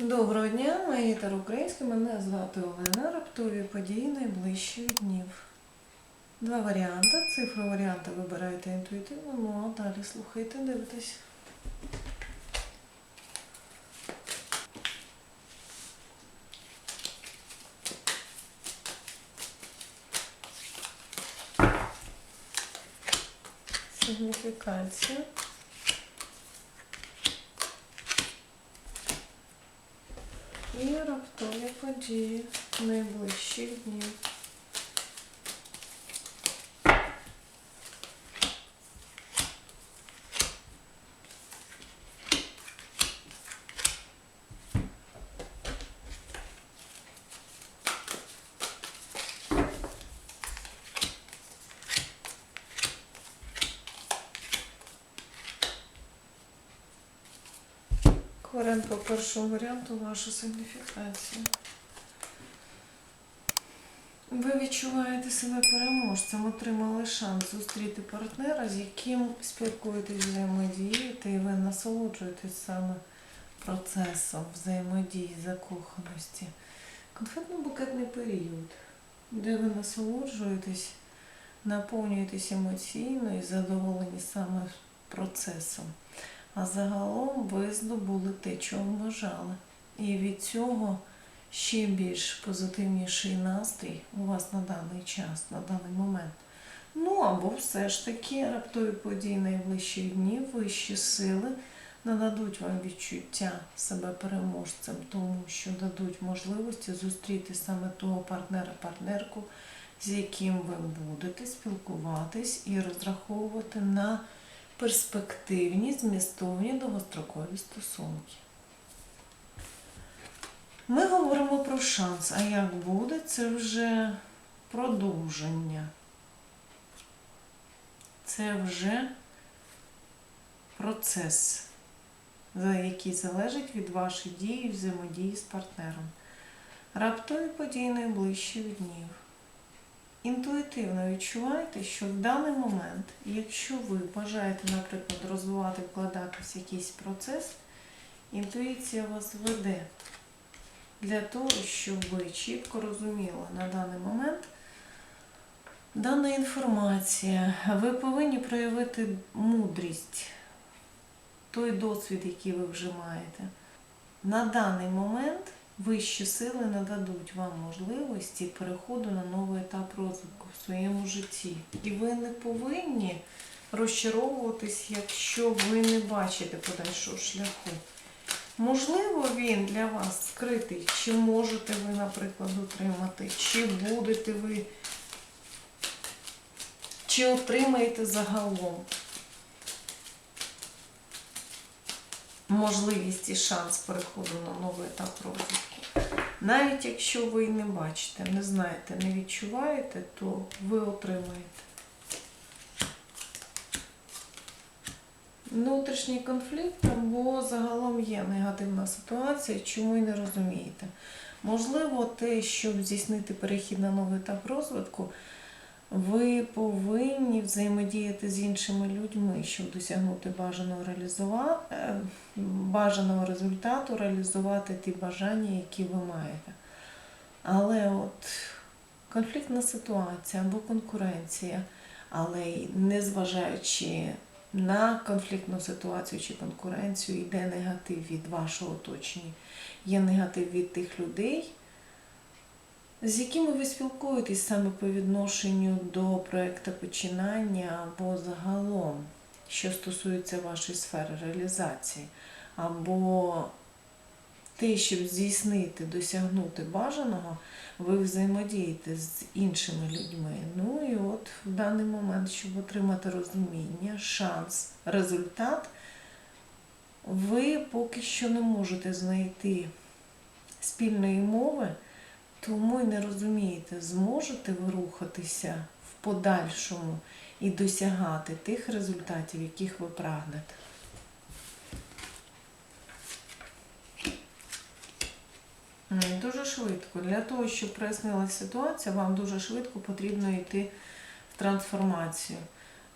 Доброго дня, мої українські. Мене звати Олена. Раптові події найближчі днів. Два варіанти. Цифру варіанти вибираєте інтуїтивно, ну а далі слухайте, дивитесь. Сигніфікація. І раптові події найближчих днів. Корен по першому варіанту вашу сигніфікацію. Ви відчуваєте себе переможцем, отримали шанс зустріти партнера, з яким спілкуєтесь, взаємодієте, і ви насолоджуєтесь саме процесом взаємодії, закоханості. Конфетно-букетний період, де ви насолоджуєтесь, наповнюєтесь емоційно і задоволені саме процесом. А загалом ви здобули те, чого бажали. І від цього ще більш позитивніший настрій у вас на даний час, на даний момент. Ну або все ж таки раптові події найближчих днів, вищі сили нададуть вам відчуття себе переможцем, тому що дадуть можливості зустріти саме того партнера-партнерку, з яким ви будете спілкуватись і розраховувати на перспективні, змістовні довгострокові стосунки. Ми говоримо про шанс, а як буде, це вже продовження. Це вже процес, який залежить від вашої дії і взаємодії з партнером. Раптові події найближчих днів. Інтуїтивно відчуваєте, що в даний момент, якщо ви бажаєте, наприклад, розвивати, вкладатись в якийсь процес, інтуїція вас веде для того, щоб ви чітко розуміли на даний момент дана інформація. Ви повинні проявити мудрість, той досвід, який ви вже маєте. На даний момент вищі сили нададуть вам можливості переходу на новий етап розвитку в своєму житті. І ви не повинні розчаровуватись, якщо ви не бачите подальшого шляху. Можливо, він для вас скритий, чи можете ви, наприклад, отримати, чи будете ви, чи отримаєте загалом можливість і шанс переходу на новий етап розвитку. Навіть якщо ви не бачите, не знаєте, не відчуваєте, то ви отримаєте. Внутрішній конфлікт або загалом є негативна ситуація, чому й не розумієте. Можливо, те, щоб здійснити перехід на новий етап розвитку, ви повинні взаємодіяти з іншими людьми, щоб досягнути бажаного реалізува... е, бажаного результату, реалізувати ті бажання, які ви маєте. Але от конфліктна ситуація або конкуренція, але незважаючи на конфліктну ситуацію чи конкуренцію, йде негатив від вашого оточення. Є негатив від тих людей, з якими ви спілкуєтесь саме по відношенню до проєкту починання або загалом, що стосується вашої сфери реалізації, або те, щоб здійснити, досягнути бажаного, ви взаємодієте з іншими людьми. Ну і от в даний момент, щоб отримати розуміння, шанс, результат, ви поки що не можете знайти спільної мови. Тому й не розумієте, зможете ви рухатися в подальшому і досягати тих результатів, яких ви прагнете. Дуже швидко. Для того, щоб прояснилася ситуація, вам дуже швидко потрібно йти в трансформацію.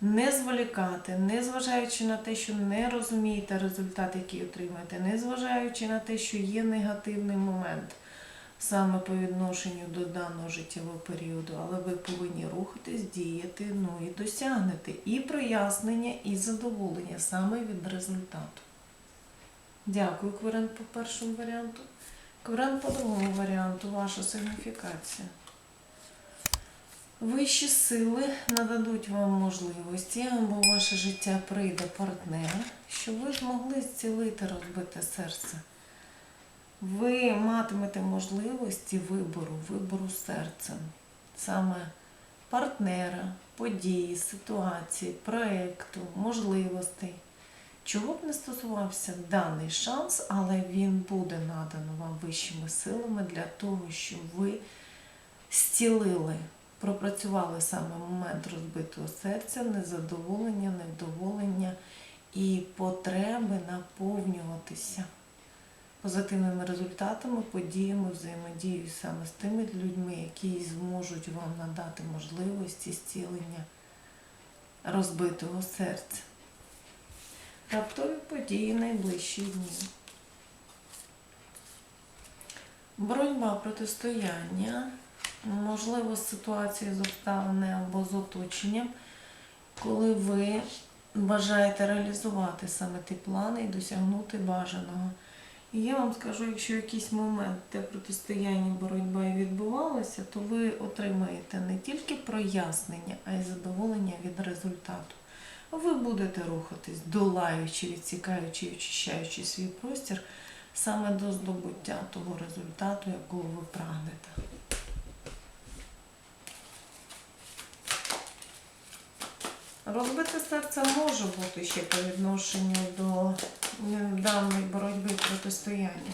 Не зволікати, не зважаючи на те, що не розумієте результат, який отримаєте, не зважаючи на те, що є негативний момент саме по відношенню до даного життєвого періоду, але ви повинні рухатись, діяти, ну і досягнете і прояснення, і задоволення саме від результату. Дякую, Кварент, по першому варіанту. Кварент по другому варіанту, ваша сигніфікація. Вищі сили нададуть вам можливості, або ваше життя прийде партнер, щоб ви змогли зцілити розбите серце. Ви матимете можливості вибору, вибору серцем, саме партнера, події, ситуації, проєкту, можливостей. Чого б не стосувався даний шанс, але він буде надано вам вищими силами для того, щоб ви зцілили, пропрацювали саме момент розбитого серця, незадоволення, невдоволення і потреби наповнюватися позитивними результатами, подіями, взаємодією саме з тими людьми, які зможуть вам надати можливості зцілення розбитого серця. Раптові події найближчі дні. Боротьба протистояння, можливо, з ситуації з обставини або з оточенням, коли ви бажаєте реалізувати саме ті плани і досягнути бажаного. І я вам скажу, якщо якийсь момент де протистояння боротьба і відбувалося, то ви отримаєте не тільки прояснення, а й задоволення від результату. Ви будете рухатись, долаючи, відсікаючи очищаючи свій простір саме до здобуття того результату, якого ви прагнете. Розбите серце може бути ще по відношенню до е, даної боротьби протистояння.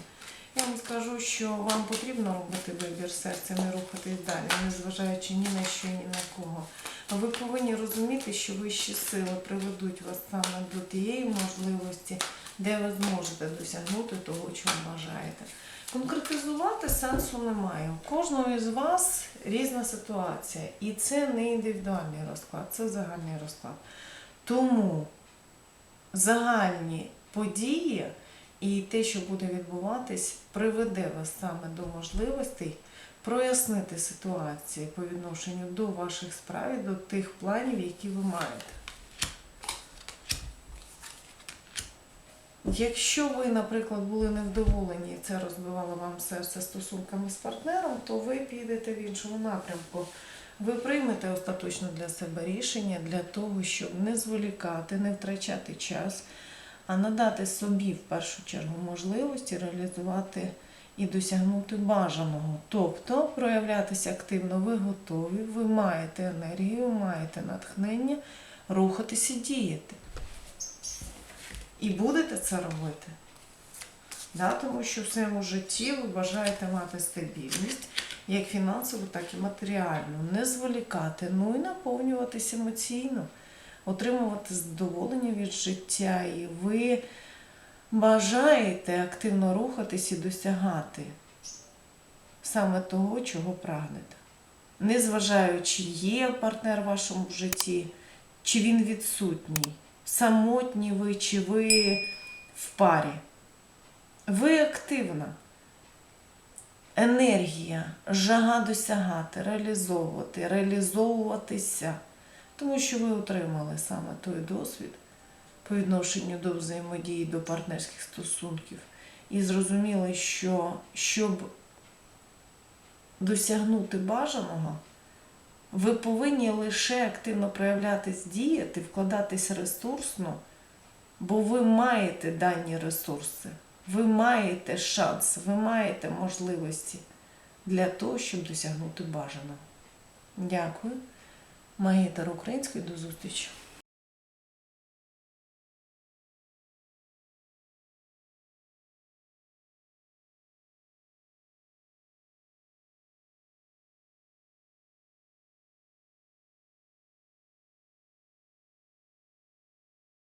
Я вам скажу, що вам потрібно робити вибір серця, не рухатись далі, незважаючи ні на що, ні на кого. Ви повинні розуміти, що вищі сили приведуть вас саме до тієї можливості, де ви зможете досягнути того, чого бажаєте. Конкретизувати сенсу немає. У кожного із вас різна ситуація. І це не індивідуальний розклад, це загальний розклад. Тому загальні події і те, що буде відбуватись, приведе вас саме до можливостей прояснити ситуації по відношенню до ваших справ і до тих планів, які ви маєте. Якщо ви, наприклад, були невдоволені і це розбивало вам серце стосунками з партнером, то ви підете в іншому напрямку. Ви приймете остаточно для себе рішення для того, щоб не зволікати, не втрачати час, а надати собі в першу чергу можливості реалізувати і досягнути бажаного. Тобто проявлятися активно ви готові, ви маєте енергію, маєте натхнення, рухатися діяти. І будете це робити. Да, тому що в своєму житті ви бажаєте мати стабільність, як фінансову, так і матеріальну, не зволікати, ну і наповнюватися емоційно, отримувати задоволення від життя. І ви бажаєте активно рухатись і досягати саме того, чого прагнете. Незважаючи, є партнер в вашому житті, чи він відсутній, самотні ви, чи ви в парі. Ви активна. Енергія, жага досягати, реалізовувати, реалізовуватися, тому що ви отримали саме той досвід по відношенню до взаємодії, до партнерських стосунків. І зрозуміли, що щоб досягнути бажаного, ви повинні лише активно проявлятись, діяти, вкладатись ресурсно, бо ви маєте дані ресурси, ви маєте шанс, ви маєте можливості для того, щоб досягнути бажаного. Дякую. Магітар української до зустрічі!